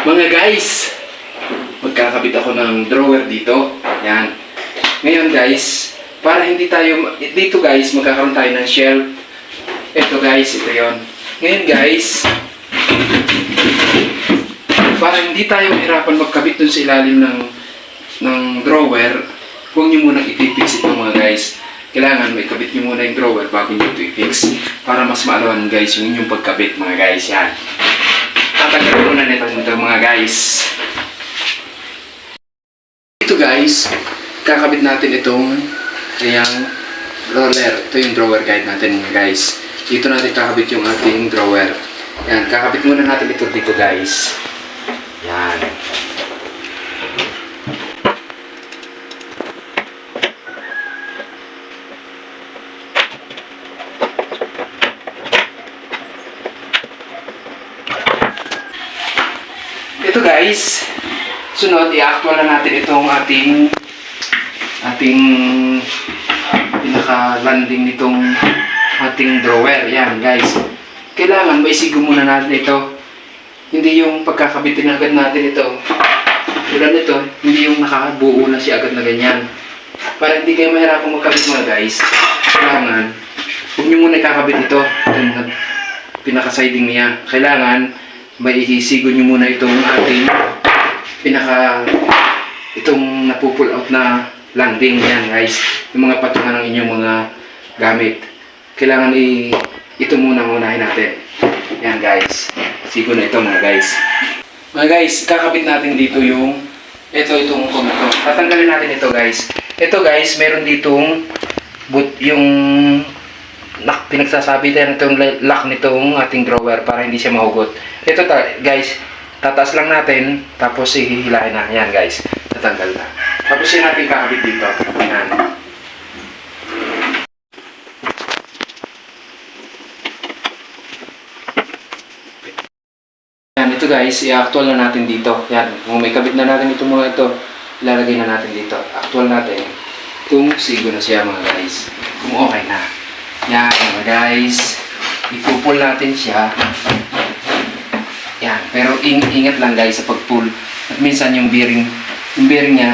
Mga guys, magkakabit ako ng drawer dito. Yan. Ngayon guys, para hindi tayo, dito guys, magkakaroon tayo ng shelf. Ito guys, ito yon. Ngayon guys, para hindi tayo mahirapan magkabit dun sa ilalim ng ng drawer, huwag nyo munang i-fix ito mga guys. Kailangan may kabit nyo muna yung drawer bago nyo ito i-fix para mas maalawan guys yung inyong pagkabit mga guys. Yan. Tatanggalin muna nito nito mga guys. Ito guys, kakabit natin itong yung roller. Ito yung drawer guide natin mga guys. Dito natin kakabit yung ating drawer. Yan, kakabit muna natin ito dito guys. Yan. Ito guys, sunod i-actual na natin itong ating ating pinaka-landing nitong ating drawer. Yan guys. Kailangan maisigo muna natin ito. Hindi yung pagkakabitin agad natin ito. Tulad nito, hindi yung nakabuo na siya agad na ganyan. Para hindi kayo mahirapang magkabit mga guys. Kailangan, huwag nyo muna ikakabit ito. Itong pinaka-siding niya. Kailangan, may ihisigo nyo muna itong ating pinaka itong napupull out na landing. Yan guys. Yung mga patungan ng inyong mga gamit. Kailangan i ito muna unahin natin. Yan guys. Sigo na ito mga guys. Mga guys kakabit natin dito yung ito itong komento tatanggalin natin ito guys. Ito guys meron ditong but yung lock, pinagsasabi tayo nitong lock nitong ating drawer para hindi siya mahugot. Ito ta, guys, tataas lang natin, tapos hihilahin na. Yan guys, tatanggal na. Tapos yun natin kakabit dito. Yan. Yan, ito guys, i-actual na natin dito. Yan, kung may kabit na natin itong mga ito, ilalagay na natin dito. Actual natin kung sigo na siya mga guys. Kung okay na. Yan mga guys. Ipupul natin siya. Yan. Pero ing ingat lang guys sa pag-pull. At minsan yung bearing, yung bearing niya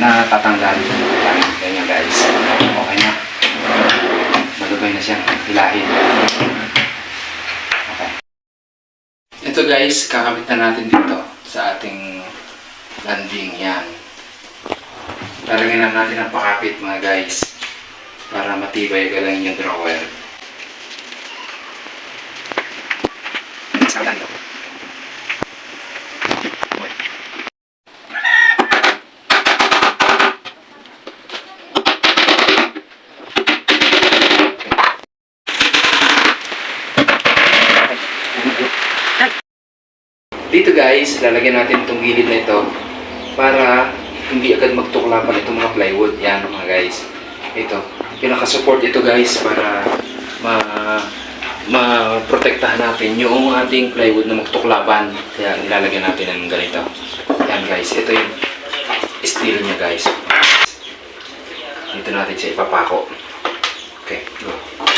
natatanggal. Yan. Ganyan guys. Okay na. Malubay na siyang hilahin. Okay. Ito guys, kakabit na natin dito sa ating landing. Yan. Lalagyan na natin ang pakapit mga guys para matibay galang yung drawer. Sa dito. Dito guys, lalagyan natin itong gilid na ito para hindi agad magtuklapan itong mga plywood. Yan mga guys. Ito. Pinaka-support ito guys para ma ma-protektahan natin yung ating plywood na magtuklapan. Kaya ilalagyan natin ng ganito. Yan guys. Ito yung steel niya guys. Dito natin siya ipapako. Okay. Go.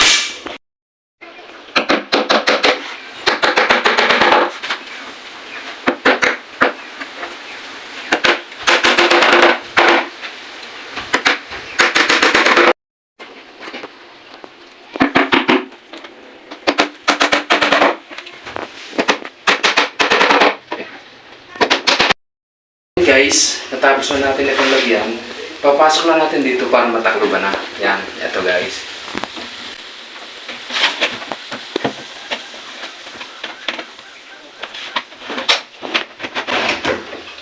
Guys, natapos na natin itong lagyan. Papasok na natin dito para matakloban na. Yan, ito guys.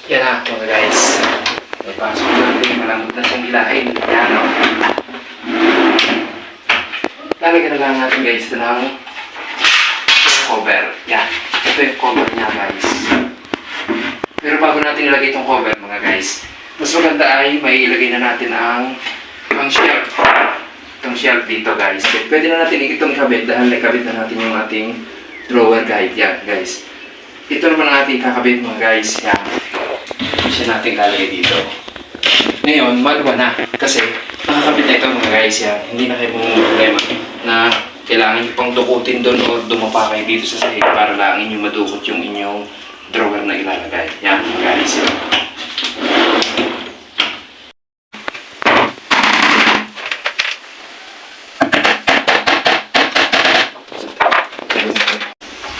Yan na mga guys. Papasok na natin. Malambot na siyang hilahin. Yan o. Lalagyan na lang natin guys ito ng cover. Yan. Ito yung cover niya guys. Pero bago natin ilagay itong cover mga guys, mas maganda ay may ilagay na natin ang ang shelf. Itong shelf dito guys. Pwede na natin itong kabit dahil nakabit na natin yung ating drawer guide. Yan guys. Ito naman ang ating kakabit mga guys. Yan. Siya natin lalagay dito. Ngayon, magawa na. Kasi nakakabit na ito mga guys. Yan. Hindi na kayo mong problema na kailangan nyo pang dukutin doon o dumapa kayo dito sa sahig para lang inyo madukot yung inyong drawer na ilalagay. Yan, guys.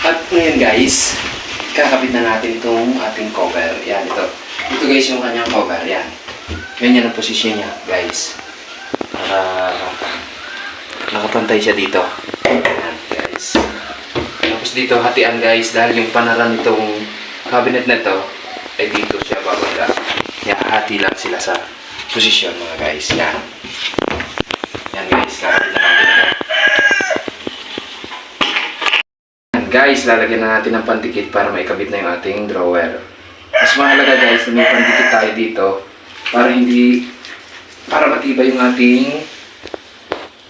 At ngayon guys, kakabit na natin itong ating cover. Yan, ito. Ito guys yung kanyang cover. Yan. Ganyan ang posisyon niya, guys. Para nakapantay siya dito. Yan, guys. Tapos dito, hatian guys, dahil yung panaran nitong cabinet na to, ay dito siya bababa. Yan, hati lang sila sa posisyon mga guys. Yan. Yan guys, kakabit na natin Guys, lalagyan na natin ng pandikit para maikabit na yung ating drawer. Mas mahalaga guys na may pandikit tayo dito para hindi para matibay yung ating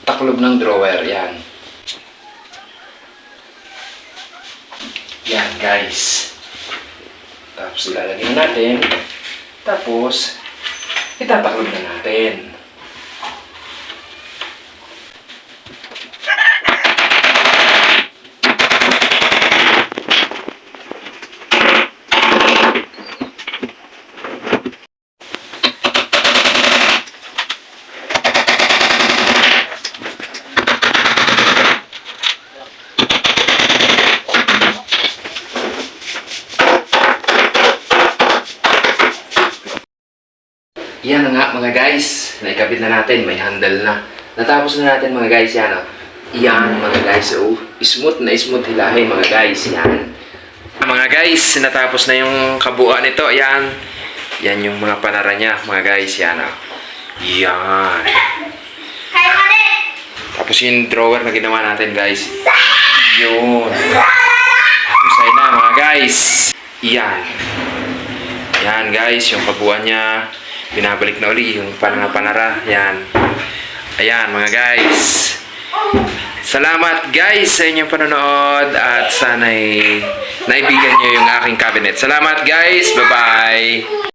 taklob ng drawer. Yan. Yan guys. Tapos ilalagay na natin. Tapos itataklob na natin. Guys. Naikabit na natin. May handle na. Natapos na natin mga guys. Yan oh. Yan mga guys. Oh, smooth na smooth hilahin mga guys. Yan. Mga guys, natapos na yung kabuuan nito. Yan. Yan yung mga panara niya mga guys. Yan oh. Yan. Tapos yung drawer na ginawa natin guys. Yun. Usay na mga guys. Yan. Yan guys, yung kabuuan niya. Binabalik na uli yung panara-panara. Yan. Ayan mga guys. Salamat guys sa inyong panonood at sana'y naibigan nyo yung aking cabinet. Salamat guys. Bye-bye.